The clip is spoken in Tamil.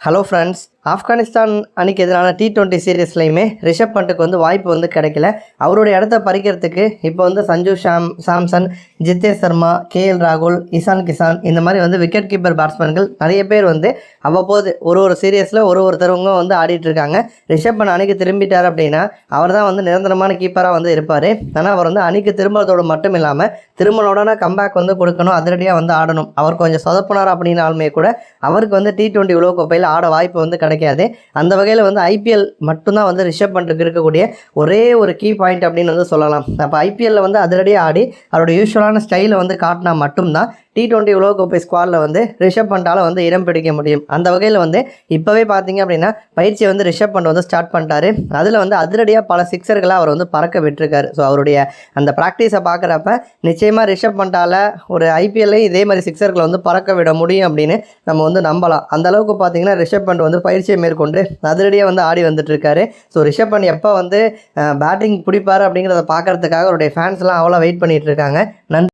ஹலோ ஃப்ரெண்ட்ஸ் ஆப்கானிஸ்தான் அணிக்கு எதிரான டி டுவெண்ட்டி சீரீஸ்லையுமே ரிஷப் பண்ட்டுக்கு வந்து வாய்ப்பு வந்து கிடைக்கல. அவருடைய இடத்த பறிக்கிறதுக்கு இப்போ வந்து சஞ்சு ஷாம் சாம்சன் ஜித்தேஷ் சர்மா கேஎல் ராகுல் இசான் கிசான் இந்த மாதிரி வந்து விக்கெட் கீப்பர் பேட்ஸ்மேன்கள் நிறைய பேர் வந்து அவ்வப்போது ஒரு ஒரு சீரியஸில் ஒரு ஒருத்தருவங்க வந்து ஆடிட்டு இருக்காங்க. ரிஷப் பண்ட் அணிக்கு திரும்பிட்டார் அப்படின்னா அவர் தான் வந்து நிரந்தரமான கீப்பராக வந்து இருப்பார். ஆனால் அவர் வந்து அணிக்கு திரும்புறதோடு மட்டும் இல்லாமல் திரும்பின உடனே கம்பேக் வந்து கொடுக்கணும் அதிரடியாக வந்து ஆடணும். அவர் கொஞ்சம் சொதப்பினார் அப்படின்னாலுமே கூட அவருக்கு வந்து டி டுவெண்ட்டி உலகக்கோப்பையில் ஆட வாய்ப்பு வந்து கிடைக்கும் கிடைக்காது. அந்த வகையில் வந்து ஐபிஎல் மட்டும்தான் வந்து ரிஷப் பண்ட்டுக்கு இருக்கக்கூடிய ஒரே ஒரு கீ பாயிண்ட் அப்படின்னு வந்து சொல்லலாம். அப்போ ஐபிஎல்லில் வந்து அதிரடியாக ஆடி அவரோட யூஸ்வலான ஸ்டைலை வந்து காட்டினா மட்டும்தான் டி டுவெண்ட்டி உலகக்கோப்பை ஸ்குவாடில் வந்து ரிஷப் பண்டால் வந்து இடம் பிடிக்க முடியும். அந்த வகையில் வந்து இப்போவே பார்த்தீங்க அப்படின்னா பயிற்சியை வந்து ரிஷப் பண்ட் வந்து ஸ்டார்ட் பண்ணிட்டாரு. அதில் வந்து அதிரடியாக பல சிக்ஸர்களை அவர் வந்து பறக்க விட்டுருக்காரு. ஸோ அவருடைய அந்த ப்ராக்டிஸை பார்க்குறப்ப நிச்சயமாக ரிஷப் பண்டால் ஒரு ஐபிஎல்லையும் இதே மாதிரி சிக்ஸர்களை வந்து பறக்க விட முடியும் அப்படின்னு நம்ம வந்து நம்பலாம். அந்த அளவுக்கு பார்த்தீங்கன்னா ரிஷப் பண்ட் வந்து பயிற்சியை மேற்கொண்டு அதிரடியாக வந்து ஆடி வந்துட்டுருக்காரு. ஸோ ரிஷப் பண்ட் எப்போ வந்து பேட்டிங் பிடிப்பார் அப்படிங்கிறத பார்க்கறதுக்காக அவருடைய ஃபேன்ஸ்லாம் அவ்வளோ வெயிட் பண்ணிகிட்டு இருக்காங்க நன்றி.